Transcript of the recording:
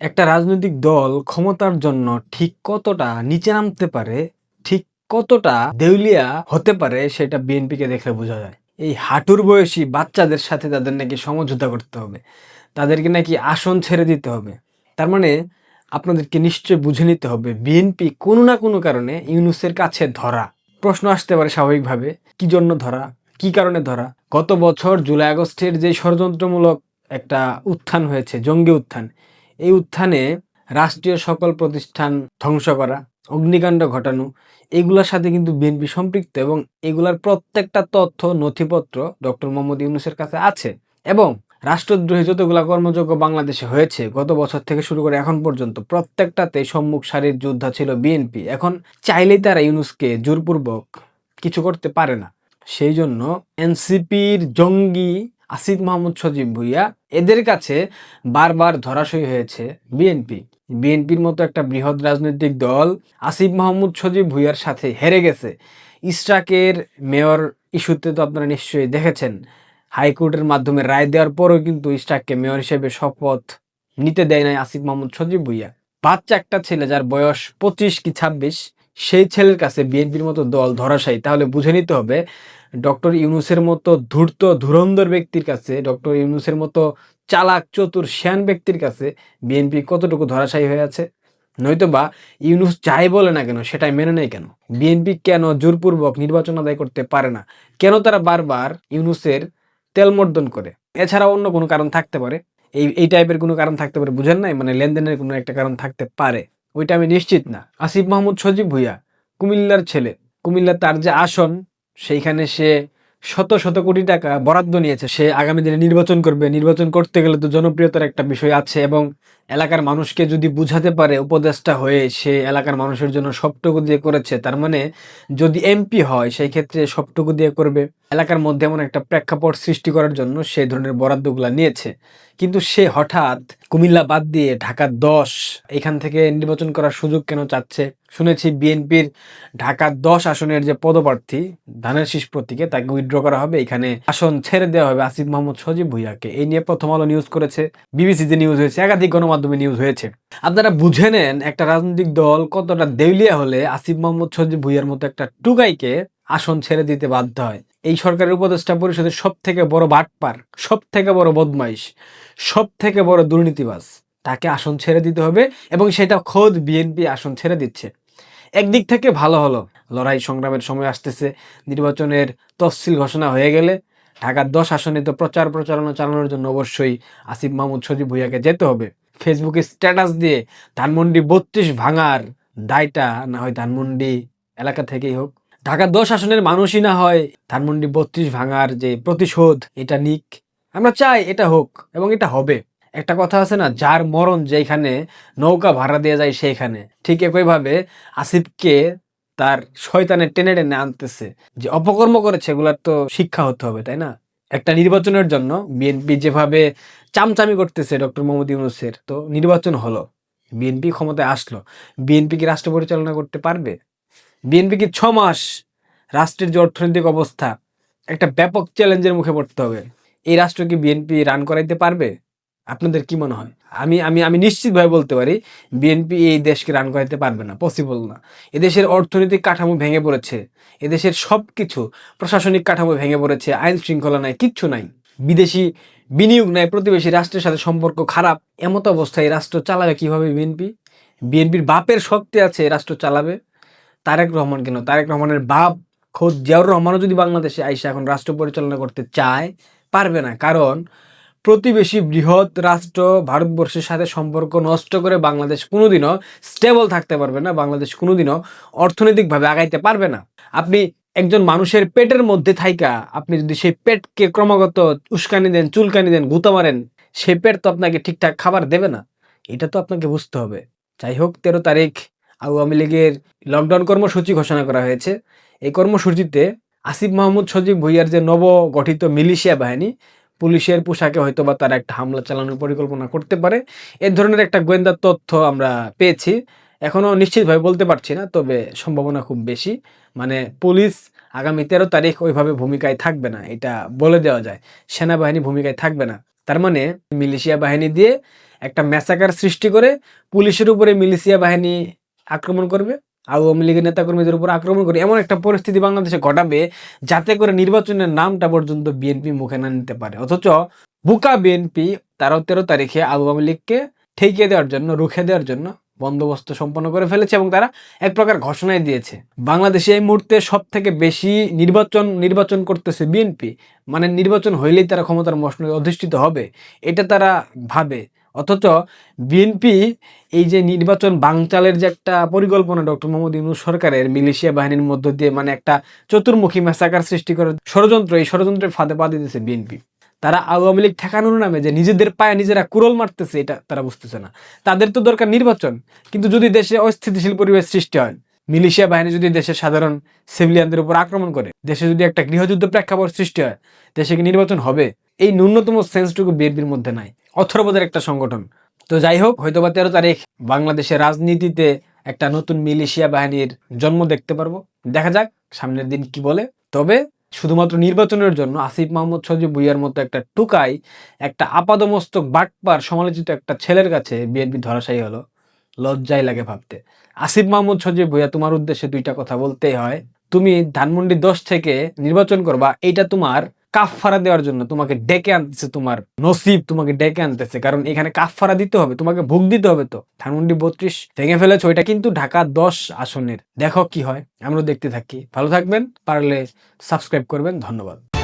একটা রাজনৈতিক দল ক্ষমতার জন্য ঠিক কতটা নিচে নামতে পারে, ঠিক কতটা দেউলিয়া হতে পারে সেটা বিএনপিকে দেখলে বোঝা যায়। এই হাঁটুর বয়সী বাচ্চাদের সাথে তাদের নাকি সমঝোতা করতে হবে, তাদেরকে নাকি আসন ছেড়ে দিতে হবে। তার মানে আপনাদেরকে নিশ্চয় বুঝে নিতে হবে, বিএনপি কোনো না কোনো কারণে ইউনুসের কাছে ধরা। প্রশ্ন আসতে পারে স্বাভাবিকভাবে, কি জন্য ধরা, কি কারণে ধরা? গত বছর জুলাই আগস্টের যে ষড়যন্ত্রমূলক একটা উত্থান হয়েছে, জঙ্গি উত্থান এই উত্থানে রাষ্ট্রীয় সকল প্রতিষ্ঠান ধ্বংস করা, অগ্নিকাণ্ড ঘটানো, এগুলোর সাথে কিন্তু বিএনপি সম্পৃক্ত এবং এগুলার প্রত্যেকটা তথ্য, নথিপত্র ডক্টর মোহাম্মদ ইউনুসের কাছে আছে এবং রাষ্ট্রদ্রোহী যতগুলা কর্মযোগ্য বাংলাদেশে হয়েছে, গত বছর থেকে শুরু করে এখন পর্যন্ত প্রত্যেকটাতে সম্মুখ সারির যোদ্ধা ছিল বিএনপি এখন চাইলেই তারা ইউনুসকে জোরপূর্বক কিছু করতে পারে না। সেই জন্য এনসিপির জঙ্গি আসিফ মাহমুদ সজীব ভুইয়া এদের কাছে বারবার ধরাশয়ী হয়েছে বিএনপি। বিএনপির মতো একটা বৃহৎ রাজনৈতিক দল আসিফ মাহমুদ সজীব ভুইয়ার সাথে হেরে গেছে। ইস্টাকের মেয়র ইস্যুতে তো আপনারা নিশ্চয়ই দেখেছেন। হাইকোর্টের মাধ্যমে রায় দেওয়ার পরও কিন্তু ইস্টাককে মেয়র হিসেবে শপথ নিতে দেয় নাই আসিফ মাহমুদ সজীব ভুইয়া। বাচ্চা একটা ছেলে যার বয়স পঁচিশ কি ছাব্বিশ সেই ছেলের কাছে বিএনপির মতো দল ধরাশায়ী তাহলে বুঝে নিতে হবে ডক্টর ইউনুসের মতো ধূর্ত, ধুরন্ধর ব্যক্তির কাছে, ডক্টর ইউনুসের মতো চালাক, চতুর, শ্যান ব্যক্তির কাছে বিএনপি কতটুকু ধরাশায়ী হয়ে আছে? নয়তোবা ইউনুস যাই বলে না কেন সেটাই মেনে নেয় কেন? বিএনপি কেন জোরপূর্বক নির্বাচন আদায় করতে পারে না? কেন তারা বারবার ইউনুসের তেলমর্দন করে? এছাড়া অন্য কোনো কারণ থাকতে পারে? এই এই টাইপের কোনো কারণ থাকতে পারে, বুঝেন নাই? মানে লেনদেনের কোনো একটা কারণ থাকতে পারে। ওইটা আমি নিশ্চিত না। আসিফ মাহমুদ সজীব ভুইয়া, কুমিল্লার ছেলে। কুমিল্লা তার যে আসন, সেইখানে সে শত শত কোটি টাকা বরাদ্দ নিয়েছে। সে আগামী দিনে নির্বাচন করবে। নির্বাচন করতে গেলে তো জনপ্রিয়তার একটা বিষয় আছে এবং এলাকার মানুষকে যদি বুঝাতে পারে উপদেষ্টা হয়ে সে এলাকার মানুষের জন্য সবটুকু দিয়ে করেছে, তার মানে যদি এমপি হয় সেই ক্ষেত্রে সবটুকু দিয়ে করবে। এলাকার মধ্যে এমন একটা প্রেক্ষাপট সৃষ্টি করার জন্য সেই ধরনের বরাদ্দগুলা নিয়েছে। কিন্তু সে হঠাৎ কুমিল্লা বাদ দিয়ে ঢাকা দশ এখান থেকে নির্বাচন করার সুযোগ কেন চাচ্ছে? শুনেছি বিএনপির ঢাকা দশ আসনের যে পদপ্রার্থী ধানের শীষ প্রতীকে তাকে উইথড্র করা হবে। এখানে আসন ছেড়ে দেওয়া হবে আসিফ মোহাম্মদ সজীব ভুইয়াকে। এই নিয়ে প্রথম আলো নিউজ করেছে। বিবিসিতে নিউজ হয়েছে। একাধিক গণমাধ্যমে নিউজ হয়েছে। আপনারা বুঝে নেন একটা রাজনৈতিক দল কতটা দেউলিয়া হলে আসিফ মোহাম্মদ সজীব ভুইয়ার মতো একটা টুকাইকে আসন ছেড়ে দিতে বাধ্য হয়। এই সরকারের উপদেষ্টা পরিষদের সব থেকে বড় বাটপার সব থেকে বড় বদমাইশ সব থেকে বড় দুর্নীতিবাজ, তাকে আসন ছেড়ে দিতে হবে এবং সেটা খোদ বিএনপি আসন ছেড়ে দিচ্ছে। একদিক থেকে ভালো হলো, লড়াই সংগ্রামের সময় আসতেছে, নির্বাচনের তফসিল ঘোষণা হয়ে গেলে, ঢাকার দশ আসনে তো প্রচার প্রচারণা চালানোর জন্য অবশ্যই আসিফ মাহমুদ সজীব ভুইয়াকে যেতে হবে। ফেসবুকে স্ট্যাটাস দিয়ে ধানমন্ডি বত্রিশ ভাঙার দায়টা, না হয় ধানমন্ডি এলাকা থেকেই হোক ঢাকার দশ আসনের মানুষই না হয় ধানমন্ডি বত্রিশ ভাঙার যে প্রতিশোধ, এটা নিক। আমরা চাই এটা হোক এবং এটা হবে। একটা কথা আছে না, যার মরণ যেখানে নৌকা ভাড়া দেওয়া যায় সেইখানে। ঠিক একইভাবে আসিফকে তার শয়তানের টেনে টেনে আনতেছে। যে অপকর্ম করেছে, এগুলার তো শিক্ষা হতে হবে, তাই না? একটা নির্বাচনের জন্য বিএনপি যেভাবে চামচামি করতেছে ডক্টর মোহাম্মদ ইউনুসের, তো নির্বাচন হলো। বিএনপি ক্ষমতায় আসলো। বিএনপি কি রাষ্ট্র পরিচালনা করতে পারবে? বিএনপি কি ছ মাস রাষ্ট্রের যে অর্থনৈতিক অবস্থা, একটা ব্যাপক চ্যালেঞ্জের মুখে পড়তে হবে? এই রাষ্ট্র কি বিএনপি রান করাইতে পারবে? আপনাদের কি মনে হয়? আমি আমি আমি নিশ্চিতভাবে বলতে পারি, বিএনপি এই দেশকে রান করাইতে পারবে না পসিবল না। এদেশের অর্থনৈতিক কাঠামো ভেঙে পড়েছে, এদেশের সব কিছু প্রশাসনিক কাঠামো ভেঙে পড়েছে, আইন শৃঙ্খলা নাই, কিচ্ছু নাই। বিদেশি বিনিয়োগ নাই, প্রতিবেশী রাষ্ট্রের সাথে সম্পর্ক খারাপ, এমত অবস্থায় রাষ্ট্র চালাবে কীভাবে বিএনপি? বিএনপির বাপের শক্তি আছে, রাষ্ট্র চালাবে। তারেক রহমান কেন? তারেক রহমানের বাপ খোদ জিয়াউর রহমানও যদি বাংলাদেশে আইসা এখন রাষ্ট্র পরিচালনা করতে চায়, পারবে না। কারণ প্রতিবেশী বৃহৎ রাষ্ট্র ভারতবর্ষের সাথে সম্পর্ক নষ্ট করে বাংলাদেশ কোনোদিনও স্টেবল থাকতে পারবে না, বাংলাদেশ কোনোদিনও অর্থনৈতিকভাবে আগাইতে পারবে না। আপনি একজন মানুষের পেটের মধ্যে থাইকা, আপনি যদি সেই পেটকে ক্রমাগত উস্কানি দেন, চুলকানি দেন, গুঁতো মারেন সেই পেট তো আপনাকে ঠিকঠাক খাবার দেবে না। এটা তো আপনাকে বুঝতে হবে। যাই হোক তেরো তারিখ আওয়ামী লীগের লকডাউন কর্মসূচি ঘোষণা করা হয়েছে। এই কর্মসূচিতে আসিফ মাহমুদ সজীব ভুইয়ার যে নব গঠিত মিলিশিয়া বাহিনী পুলিশের পোশাকে হয়তো বা তারা একটা হামলা চালানোর পরিকল্পনা করতে পারে। এ ধরনের একটা গোয়েন্দা তথ্য আমরা পেয়েছি। এখনও নিশ্চিতভাবে বলতে পারছি না, তবে সম্ভাবনা খুব বেশি। মানে পুলিশ আগামী তেরো তারিখ ওইভাবে ভূমিকায় থাকবে না, এটা বলে দেওয়া যায়। সেনাবাহিনী ভূমিকায় থাকবে না। তার মানে মিলিশিয়া বাহিনী দিয়ে একটা ম্যাসাকার সৃষ্টি করে পুলিশের উপরে মিলিশিয়া বাহিনী আক্রমণ করবে। আওয়ামী লীগের নেতাকর্মীদের উপর আক্রমণ করে এমন একটা পরিস্থিতি বাংলাদেশে ঘটাবে যাতে করে নির্বাচনের নামটা পর্যন্ত বিএনপি মুখে না নিতে পারে। অথচ বুকা বিএনপি তেরো তেরো তারিখে আওয়ামী লীগকে ঠেকিয়ে দেওয়ার জন্য, রুখে দেওয়ার জন্য বন্দোবস্ত সম্পন্ন করে ফেলেছে এবং তারা এক প্রকার ঘোষণাই দিয়েছে। বাংলাদেশে এই মুহূর্তে সব থেকে বেশি নির্বাচন নির্বাচন করতেছে বিএনপি। মানে নির্বাচন হইলেই তারা ক্ষমতার মসনদে অধিষ্ঠিত হবে, এটা তারা ভাবে। অথচ বিএনপি এই যে নির্বাচন বাংচালের যে একটা পরিকল্পনা ডক্টর মোহাম্মদ ইউনুস সরকারের মিলিশিয়া বাহিনীর মধ্য দিয়ে মানে একটা চতুর্মুখী মেসাকার সৃষ্টি করার ষড়যন্ত্র, এই ষড়যন্ত্রের ফাঁদে পা দিতেছে বিএনপি। তারা আওয়ামী লীগ ঠেকানোর নামে যে নিজেদের পায়ে নিজেরা কুরল মারতেছে, এটা তারা বুঝতেছে না। তাদের তো দরকার নির্বাচন, কিন্তু যদি দেশে অস্থিতিশীল পরিবেশ সৃষ্টি হয়, মিলিশিয়া বাহিনী যদি দেশের সাধারণ সিভিলিয়ানদের উপর আক্রমণ করে, দেশে যদি একটা গৃহযুদ্ধ প্রেক্ষাপট সৃষ্টি হয়, দেশে কি নির্বাচন হবে? এই ন্যূনতম সেন্সটুকু বিএনপির মধ্যে নাই। অথর্বদের একটা সংগঠন। তো যাই হোক, হয়তোবা তেরো তারিখ বাংলাদেশের রাজনীতিতে একটা নতুন মিলিশিয়া বাহিনীর জন্ম দেখতে পারব। দেখা যাক সামনের দিন কি বলে। তবে শুধুমাত্র নির্বাচনের জন্য আসিফ মাহমুদ সজিব ভুইয়ার মতো একটা টুকাই, একটা আপাদমস্তক বাটপার, সমালোচিত একটা ছেলের কাছে বিএনপি ধরাশায়ী হলো। লজ্জাই লাগে ভাবতে। আসিফ মাহমুদ সজিব ভুইয়া, তোমার উদ্দেশ্যে দুইটা কথা বলতেই হয়। তুমি ধানমন্ডি দশ থেকে নির্বাচন করবা, এইটা তোমার কাফফারা দেওয়ার জন্য তোমাকে ডেকে আনতেছে তোমার নসিব, তোমাকে ডেকে আনতেছে। কারণ এখানে কাফফারা দিতে হবে, তোমাকে ভোগ দিতে হবে তো। ধানমন্ডি বত্রিশ, ভেঙে ফেলেছ, ওইটা কিন্তু ঢাকা দশ আসনের। দেখো কি হয় আমরা দেখতে থাকি। ভালো থাকবেন, পারলে সাবস্ক্রাইব করবেন, ধন্যবাদ।